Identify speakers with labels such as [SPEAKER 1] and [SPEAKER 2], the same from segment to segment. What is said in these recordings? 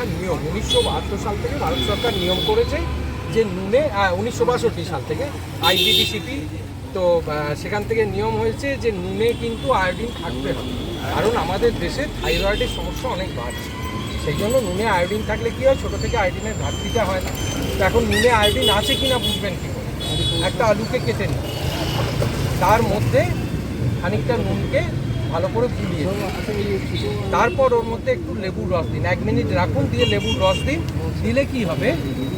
[SPEAKER 1] নেওয়ার নিয়ম। উনিশশো বাহাত্তর সাল থেকে ভারত সরকার নিয়ম করেছে যে নুনে উনিশশো বাষট্টি সাল থেকে আইডিডিসিপি তো সেখান থেকে নিয়ম হয়েছে যে নুনে কিন্তু আয়োডিন থাকবে না। কারণ আমাদের দেশে থাইরয়েডের সমস্যা অনেক বাড়ছে। সেই জন্য নুনে আয়োডিন থাকলে কী হয়? ছোটো থেকে আয়োডিনের ঘাটতিটা হয় না। তো এখন নুনে আয়োডিন আছে কি না বুঝবেন কী একটা আলুকে কেটে নিন। তার মধ্যে খানিকটা নুনকে ভালো করে দিন। তারপর ওর মধ্যে একটু লেবুর রস দিন। এক মিনিট রাখুন, দিয়ে লেবুর রস দিন। দিলে কি হবে?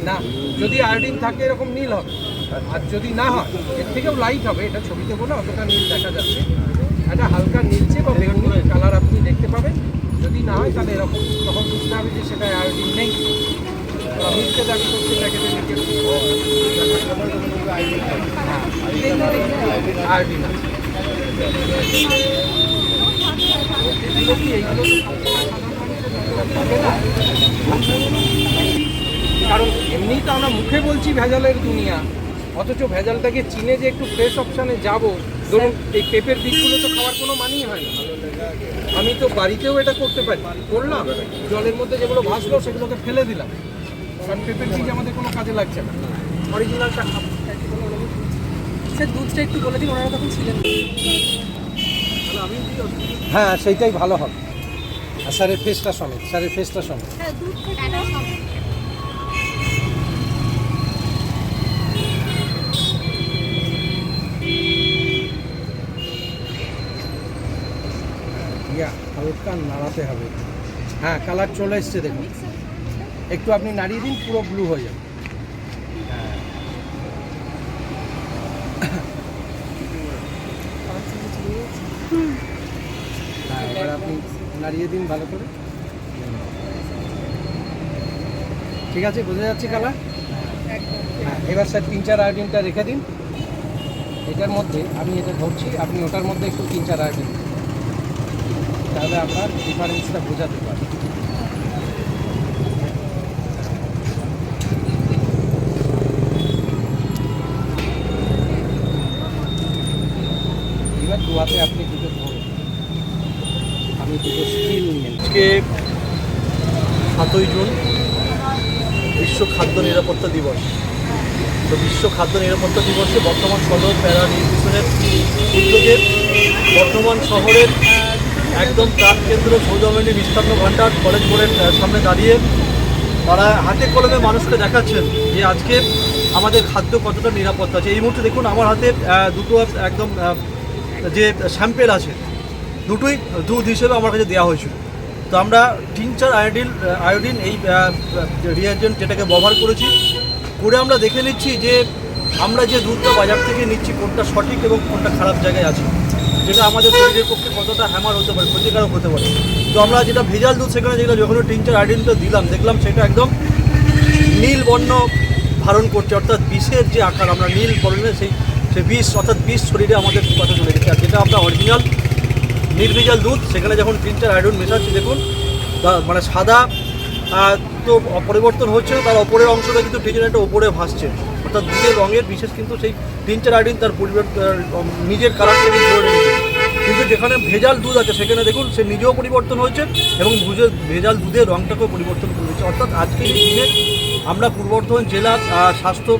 [SPEAKER 1] না, যদি আয়োডিন থাকে এরকম নীল হবে। আর যদি না হয়, এর থেকেও লাইট হবে। এটা ছবিতে বলে অতটা নীল দেখা যাচ্ছে। একটা হালকা নীলচে বা বেগুনি কালার আপনি দেখতে পাবেন। যদি না হয়, তাহলে এরকম। তখন বুঝতে হবে যে সেটা আয়োডিন নেই। আছে এগুলো কি এইগুলো তো থাকে না। কারণ এমনিই তো আমরা মুখে বলছি ভেজালের দুনিয়া, অথচ ভেজালটাকে চিনে যে একটু ফ্রেশ অপশানে যাব, ধরুন এই পেঁপের দিকগুলো তো খাওয়ার কোনো মানই হয় না। আমি তো বাড়িতেও এটা করতে পারি, করলাম, জলের মধ্যে যেগুলো ভাসলো সেগুলোকে ফেলে দিলাম। কারণ পেঁপের বীজ আমাদের কোনো কাজে লাগছে না। অরিজিনালটা
[SPEAKER 2] স্যার দুধটা একটু বলে দিন, ওনারা তখন ছিলেন।
[SPEAKER 1] হ্যাঁ সেইটাই ভালো হবে। আর স্যারের ফেসটা সমেত স্যারের ফেসটা সমেত।
[SPEAKER 2] হ্যাঁ
[SPEAKER 1] ইয়া হালকা নাড়াতে হবে। হ্যাঁ কালার চলে এসছে দেখুন। একটু আপনি নাড়িয়ে দিন পুরো ব্লু হয়ে যাবে হ্যাঁ হ্যাঁ এবার আপনি নাড়িয়ে দিন ভালো করে। ঠিক আছে, বোঝা যাচ্ছে কালার হ্যাঁ এবার স্যার তিন চার আয়োডিনটা রেখে দিন। এটার মধ্যে আমি এটা ধরছি, আপনি ওটার মধ্যে একটু তিন চার আয়োডিন তাহলে আপনার ডিফারেন্সটা বোঝাতে পারবেন এবার দু হাতে আপনি দুটো ধরুন আমি দুটো স্টিল নিন
[SPEAKER 3] আজকে সাতই জুন বিশ্ব খাদ্য নিরাপত্তা দিবস। তো বিশ্ব খাদ্য নিরাপত্তা দিবসে বর্তমান সদর প্যারা নিউট্রিশনের উদ্যোগে বর্তমান শহরের একদম প্রাণকেন্দ্র সৌদামিনী মিষ্টান্ন ভাণ্ডার কলেজ আহ, সামনে দাঁড়িয়ে তারা হাতে কলমে মানুষকে দেখাচ্ছেন যে আজকে আমাদের খাদ্য কতটা নিরাপত্তা আছে। এই মুহূর্তে দেখুন আমার হাতে দুটো একদম যে স্যাম্পেল আছে দুটোই দুধ হিসেবে আমার কাছে দেওয়া হয়েছিল। তো আমরা টিনচার আয়োডিন আয়োডিন এই রিয়াজেন্ট যেটাকে ব্যবহার করেছি, করে আমরা দেখে নিচ্ছি যে আমরা যে দুধটা বাজার থেকে নিচ্ছি, কোনটা সঠিক এবং কোনটা খারাপ জায়গায় আছে, যেটা আমাদের শরীরের পক্ষে কতটা হ্যামার হতে পারে, ক্ষতিকারক হতে পারে। তো আমরা যেটা ভেজাল দুধ সেখানে যেটা যখন টিনচার আয়োডিনটা দিলাম, দেখলাম সেটা একদম নীল বর্ণ ধারণ করছে, অর্থাৎ বিষের যে আকার, আমরা নীল বর্ণের সেই সেই বিষ, অর্থাৎ বিষ শরীরে আমাদের কথা চলে গেছে। আর যেটা আমরা অরিজিনাল নির্ভেজাল দুধ, সেখানে যখন প্রিন্টার আয়রন মেশাচ্ছি, দেখুন মানে সাদা তো পরিবর্তন হচ্ছে, তার অপরের অংশটা কিন্তু ডিজাইনটা ওপরে ভাসছে। অর্থাৎ দুধের রঙের বিশেষ কিন্তু সেই প্রিন্টার আয়রন তার পরিবর্তন নিজের কালারটাকে ধরে নিয়েছে। কিন্তু যেখানে ভেজাল দুধ আছে, সেখানে দেখুন, সে নিজেও পরিবর্তন হয়েছে এবং ভুজে, ভেজাল দুধের রঙটাকেও পরিবর্তন করেছে অর্থাৎ আজকের এই দিনে আমরা পূর্ব বর্ধমান জেলার স্বাস্থ্য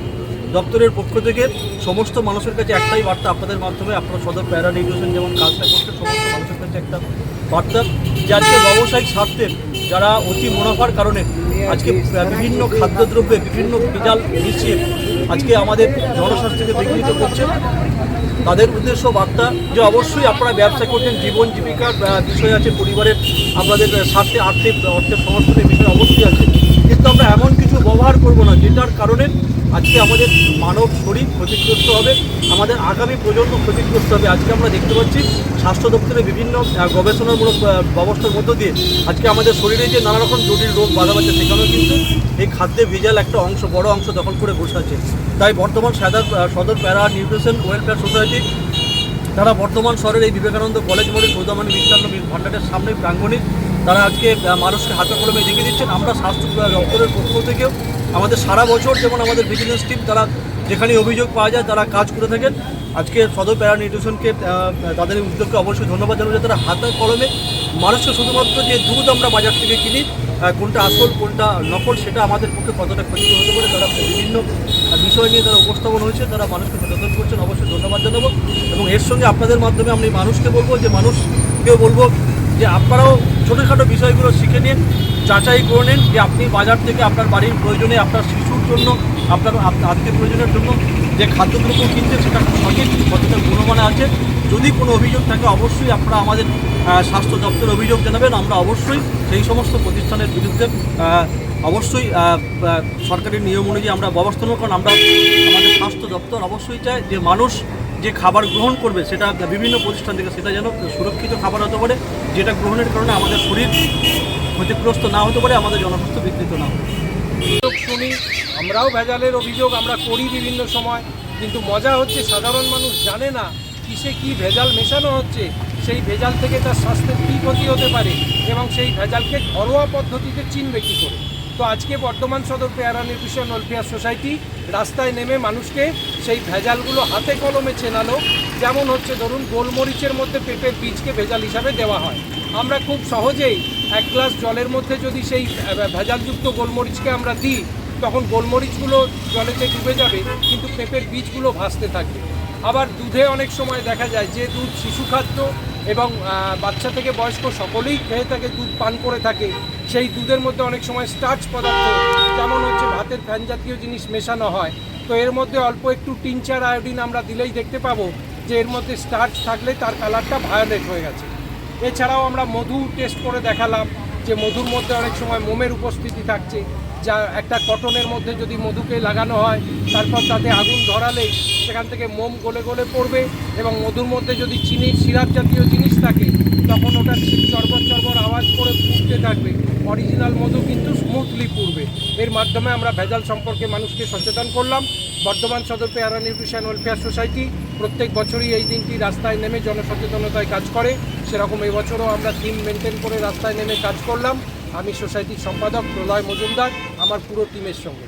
[SPEAKER 3] দপ্তরের পক্ষ থেকে সমস্ত মানুষের কাছে একটাই বার্তা আপনাদের মাধ্যমে, আপনারা সদর প্যারা নিউট্রিশন যেমন কাজটা করছে, সমস্ত মানুষের কাছে একটা বার্তা যে আজকে ব্যবসায়িক স্বার্থে যারা অতি মুনাফার কারণে আজকে বিভিন্ন খাদ্যদ্রব্যে বিভিন্ন ভেজাল মিশিয়ে আজকে আমাদের জনস্বাস্থ্যকে বিঘ্নিত করছে। তাদের উদ্দেশ্য বার্তা যে অবশ্যই আপনারা ব্যবসা করছেন, জীবন জীবিকার বিষয় আছে, পরিবারের আপনাদের স্বার্থে, আর্থিক, অর্থের সংস্থানের বিষয় অবশ্যই আছে। কিন্তু আমরা এমন কিছু ব্যবহার করব না, যেটার কারণে আজকে আমাদের মানব শরীর ক্ষতিগ্রস্ত হবে, আমাদের আগামী প্রজন্ম ক্ষতিগ্রস্ত হবে। আজকে আমরা দেখতে পাচ্ছি, স্বাস্থ্য দপ্তরের বিভিন্ন গবেষণামূলক ব্যবস্থার মধ্য দিয়ে আজকে আমাদের শরীরে যে নানা রকম জটিল রোগ বাধা পাচ্ছে সেখানেও কিন্তু এই খাদ্যে ভেজাল একটা অংশ, বড় অংশ দখল করে বসে আছে। তাই বর্তমান সদর সদর প্যারা নিউট্রিশন ওয়েলফেয়ার সোসাইটি, তারা বর্তমান শহরের এই বিবেকানন্দ কলেজ মোড়ে সৌদামানি মিষ্টান্ন ভাণ্ডারের সামনে প্রাঙ্গণে তারা আজকে মানুষকে হাতে কলমে দেখিয়ে দিচ্ছেন। আমরা স্বাস্থ্য দপ্তরের পক্ষ থেকেও আমাদের সারা বছর যেমন আমাদের ভিজিলেন্স টিম তারা যেখানে অভিযোগ পাওয়া যায়, তারা কাজ করে থাকেন। আজকে সদর প্যারা নিউট্রিশনকে তাদের উদ্যোগকে অবশ্যই ধন্যবাদ জানাব। যে তারা হাতে কলমে মানুষকে শুধুমাত্র যে দুধ আমরা বাজার থেকে কিনি কোনটা আসল, কোনটা নকল, সেটা আমাদের পক্ষে কতটা ক্ষতি হতে পারে, তারা বিভিন্ন বিষয় নিয়ে তারা উপস্থাপন হয়েছে, তারা মানুষকে সচেতন করছেন। অবশ্যই ধন্যবাদ জানাব। এবং এর সঙ্গে আপনাদের মাধ্যমে আমি মানুষকে বলব, যে মানুষকেও বলব যে আপনারাও ছোটোখাটো বিষয়গুলো শিখে নিন, যাচাই করে নিন যে আপনি বাজার থেকে আপনার বাড়ির প্রয়োজনে আপনার শিশুর জন্য, আপনার আত্মীয় প্রয়োজনের জন্য যে খাদ্যদ্রব্য কিনছেন সেটা সঠিক কতটা গুণমানে আছে। যদি কোনো অভিযোগ থাকে, অবশ্যই আপনারা আমাদের স্বাস্থ্য দপ্তর অভিযোগ জানাবেন। আমরা অবশ্যই সেই সমস্ত প্রতিষ্ঠানের বিরুদ্ধে অবশ্যই সরকারি নিয়ম অনুযায়ী আমরা ব্যবস্থা নেব। কারণ আমরা আমাদের স্বাস্থ্য দপ্তর অবশ্যই চায় যে মানুষ যে খাবার গ্রহণ করবে সেটা বিভিন্ন প্রতিষ্ঠান থেকে, সেটা যেন সুরক্ষিত খাবার হতে পারে, যেটা গ্রহণের কারণে আমাদের শরীর ক্ষতিগ্রস্ত না হতে পারে, আমাদের জনস্বাস্থ্য বিঘ্নিত না
[SPEAKER 1] অভিযোগ শুনি, আমরাও ভেজালের অভিযোগ আমরা করি বিভিন্ন সময়, কিন্তু মজা হচ্ছে সাধারণ মানুষ জানে না কিসে কি ভেজাল মেশানো হচ্ছে, সেই ভেজাল থেকে তার স্বাস্থ্যের কী ক্ষতি হতে পারে, এবং সেই ভেজালকে ঘরোয়া পদ্ধতিতে চিনবে কী করে। তো আজকে বর্তমান সদর পেয়ারা নিউট্রিশন ওয়েলফেয়ার সোসাইটি রাস্তায় নেমে মানুষকে সেই ভেজালগুলো হাতে কলমে চেনালো। যেমন হচ্ছে ধরুন, গোলমরিচের মধ্যে পেঁপের বীজকে ভেজাল হিসাবে দেওয়া হয়। আমরা খুব সহজেই এক গ্লাস জলের মধ্যে যদি সেই ভেজালযুক্ত গোলমরিচকে আমরা দিই, তখন গোলমরিচগুলো জলেতে ডুবে যাবে, কিন্তু পেঁপের বীজগুলো ভাসতে থাকবে আবার দুধে অনেক সময় দেখা যায় যে দুধ শিশু খাদ্য এবং বাচ্চা থেকে বয়স্ক সকলেই খেয়ে থাকে, দুধ পান করে থাকে, সেই দুধের মধ্যে অনেক সময় স্টার্চ পদার্থ, যেমন হচ্ছে ভাতের ফ্যান জাতীয় জিনিস মেশানো হয়। তো এর মধ্যে অল্প একটু টিনচার আয়োডিন আমরা দিলেই দেখতে পাবো যে এর মধ্যে স্টার্চ থাকলে তার কালারটা ভায়োলেট হয়ে গেছে। এছাড়াও আমরা মধু টেস্ট করে দেখালাম যে মধুর মধ্যে অনেক সময় মোমের উপস্থিতি থাকছে। যা একটা কটনের মধ্যে যদি মধুকে লাগানো হয়, তারপর তাতে আগুন ধরালেই সেখান থেকে মোম গলে গলে পড়বে এবং মধুর মধ্যে যদি চিনির সিরাপ জাতীয় জিনিস থাকে, তখন ওটা চরবর চরবর আওয়াজ করে পুড়তে থাকবে। অরিজিনাল মধু কিন্তু স্মুথলি পুড়বে। এর মাধ্যমে আমরা ভেজাল সম্পর্কে মানুষকে সচেতন করলাম। বর্ধমান সদর পেয়ারা নিউট্রিশন ওয়েলফেয়ার সোসাইটি প্রত্যেক বছরই এই দিনটি রাস্তায় নেমে জনসচেতনতায় কাজ করে। সেরকম এবছরও আমরা থিম মেনটেন করে রাস্তায় নেমে কাজ করলাম। আমি সোসাইটির সম্পাদক প্রলয় মজুমদার আমার পুরো টিমের সঙ্গে।